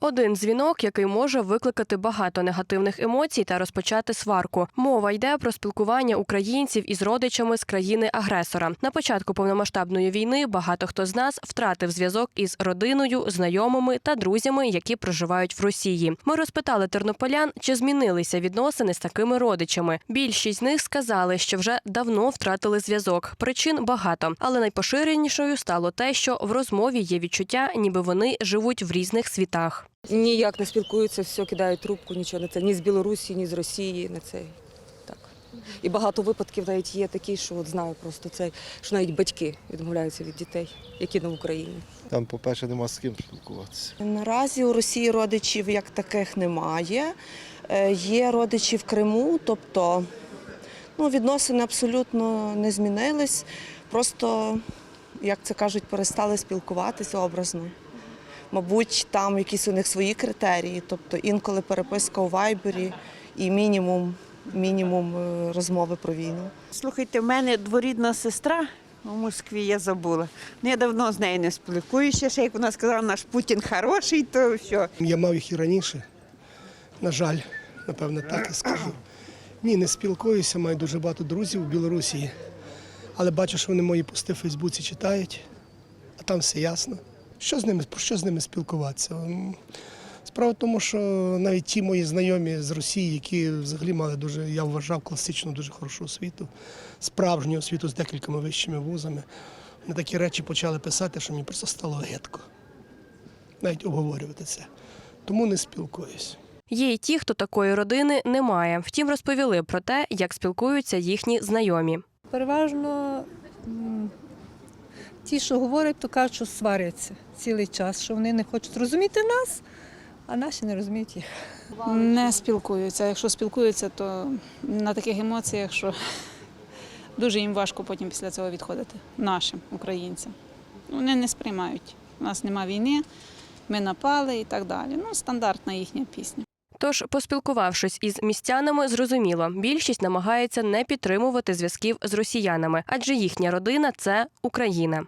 Один дзвінок, який може викликати багато негативних емоцій та розпочати сварку. Мова йде про спілкування українців із родичами з країни-агресора. На початку повномасштабної війни багато хто з нас втратив зв'язок із родиною, знайомими та друзями, які проживають в Росії. Ми розпитали тернополян, чи змінилися відносини з такими родичами. Більшість з них сказали, що вже давно втратили зв'язок. Причин багато, але найпоширенішою стало те, що в розмові є відчуття, ніби вони живуть в різних світах. Ніяк не спілкуються, все кидають трубку, нічого не це. Ні з Білорусі, ні з Росії, не. Так. І багато випадків навіть є такі, що от знаю просто цей, що навіть батьки відмовляються від дітей, які не в Україні. Там, по-перше, нема з ким спілкуватися. Наразі у Росії родичів як таких немає. Е, Є родичі в Криму, тобто ну, відносини абсолютно не змінились. Просто, як це кажуть, перестали спілкуватися образно. Мабуть, там якісь у них свої критерії, тобто інколи переписка у вайбері і мінімум, мінімум е, розмови про війну. Слухайте, в мене дворідна сестра у Москві, я забула. Ну, я давно з нею не спілкуюся. Ще як вона сказала, наш Путін хороший, то все. Я мав їх і раніше. На жаль, напевно, так і скажу. Ні, не спілкуюся, маю дуже багато друзів у Білорусі. Але бачу, що вони мої пости в Фейсбуці читають, а там все ясно. Що з ними, про що з ними спілкуватися? Справа в тому, що навіть ті мої знайомі з Росії, які взагалі мали дуже, я вважав, класичну, дуже хорошу освіту, справжню освіту з декількома вищими вузами, вони такі речі почали писати, що мені просто стало гидко. Навіть обговорювати це. Тому не спілкуюсь. Є й ті, хто такої родини не має. Втім, розповіли про те, як спілкуються їхні знайомі. Переважно ті, що говорять, то кажуть, що сваряться цілий час, що вони не хочуть розуміти нас, а наші не розуміють їх. Не спілкуються. Якщо спілкуються, то на таких емоціях, що дуже їм важко потім після цього відходити нашим українцям. Вони не сприймають. У нас нема війни, ми напали і так далі. Ну, стандартна їхня пісня. Тож, поспілкувавшись із містянами, зрозуміло, більшість намагається не підтримувати зв'язків з росіянами, адже їхня родина це Україна.